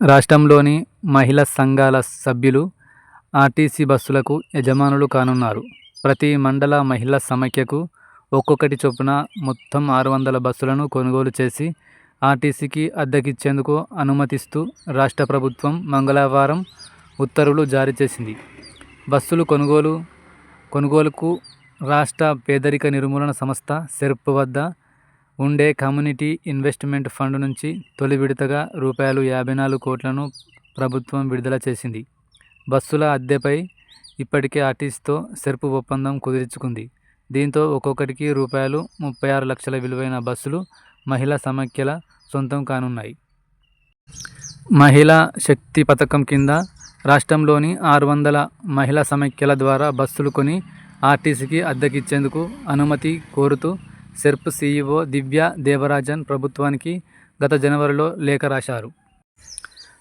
రాష్ట్రంలోని మహిళా సంఘాల సభ్యులు ఆర్టీసీ బస్సులకు యజమానులు కానున్నారు. ప్రతి మండల మహిళా సమైక్యకు ఒక్కొక్కటి చొప్పున మొత్తం ఆరు వందల బస్సులను కొనుగోలు చేసి ఆర్టీసీకి అద్దెకిచ్చేందుకు అనుమతిస్తూ రాష్ట్ర ప్రభుత్వం మంగళవారం ఉత్తర్వులు జారీ చేసింది. బస్సులు కొనుగోలు కొనుగోలుకు రాష్ట్ర పేదరిక నిర్మూలన సంస్థ సెర్ప్ వద్ద ఉండే కమ్యూనిటీ ఇన్వెస్ట్మెంట్ ఫండ్ నుంచి తొలి విడతగా రూపాయలు యాభై నాలుగు కోట్లను ప్రభుత్వం విడుదల చేసింది. బస్సుల అద్దెపై ఇప్పటికే ఆర్టీసీతో సెర్పు ఒప్పందం కుదుర్చుకుంది. దీంతో ఒక్కొక్కటికి రూపాయలు ముప్పై ఆరు లక్షల విలువైన బస్సులు మహిళా సమాఖ్యల సొంతం కానున్నాయి. మహిళా శక్తి పథకం కింద రాష్ట్రంలోని ఆరు వందల మహిళా సమైక్యల ద్వారా బస్సులు కొని ఆర్టీసీకి అద్దెకిచ్చేందుకు అనుమతి కోరుతూ సెర్ప్ సీఈఓ దివ్య దేవరాజన్ ప్రభుత్వానికి గత జనవరిలో లేఖ రాశారు.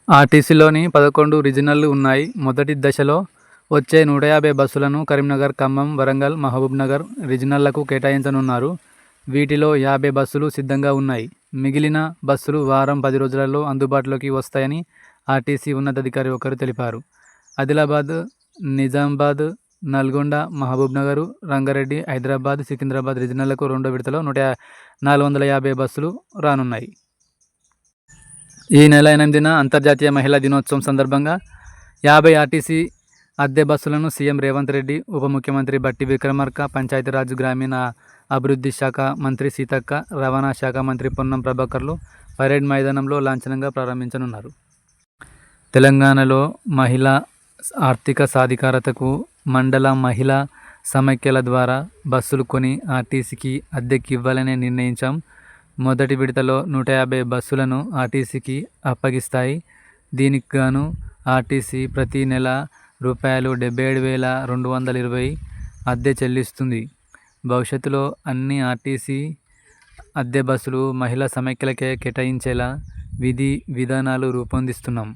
ఆర్టీసీలోని పదకొండు రీజనల్లు ఉన్నాయి. మొదటి దశలో వచ్చే నూట యాభై బస్సులను కరీంనగర్ ఖమ్మం వరంగల్ మహబూబ్నగర్ రీజనల్లకు కేటాయించనున్నారు. వీటిలో యాభై బస్సులు సిద్ధంగా ఉన్నాయి. మిగిలిన బస్సులు వారం పది రోజులలో అందుబాటులోకి వస్తాయని ఆర్టీసీ ఉన్నతాధికారి ఒకరు తెలిపారు. ఆదిలాబాద్ నిజామాబాద్ నల్గొండ మహబూబ్నగర్ రంగారెడ్డి హైదరాబాద్ సికింద్రాబాద్ రీజనల్లకు రెండో విడతలో నూట నాలుగు వందల యాభై బస్సులు రానున్నాయి. ఈ నెల ఎనిమిదిన అంతర్జాతీయ మహిళా దినోత్సవం సందర్భంగా యాభై ఆర్టీసీ అద్దె బస్సులను సీఎం రేవంత్ రెడ్డి ఉప ముఖ్యమంత్రి బట్టి విక్రమార్క పంచాయతీరాజ్ గ్రామీణ అభివృద్ధి శాఖ మంత్రి సీతక్క రవాణా శాఖ మంత్రి పొన్నం ప్రభాకర్లు పరేడ్ మైదానంలో లాంఛనంగా ప్రారంభించనున్నారు. తెలంగాణలో మహిళా ఆర్థిక సాధికారతకు మండల మహిళా సమైక్యల ద్వారా బస్సులు కొని ఆర్టీసీకి అద్దెకి ఇవ్వాలని నిర్ణయించాం. మొదటి విడతలో నూట యాభై బస్సులను ఆర్టీసీకి అప్పగిస్తాయి. దీనికి గాను ఆర్టీసీ ప్రతి నెల రూపాయలు డెబ్బై ఏడు వేల రెండు వందల ఇరవై అద్దె చెల్లిస్తుంది. భవిష్యత్తులో అన్ని ఆర్టీసీ అద్దె బస్సులు మహిళా సమైక్యలకే కేటాయించేలా విధి విధానాలు రూపొందిస్తున్నాం.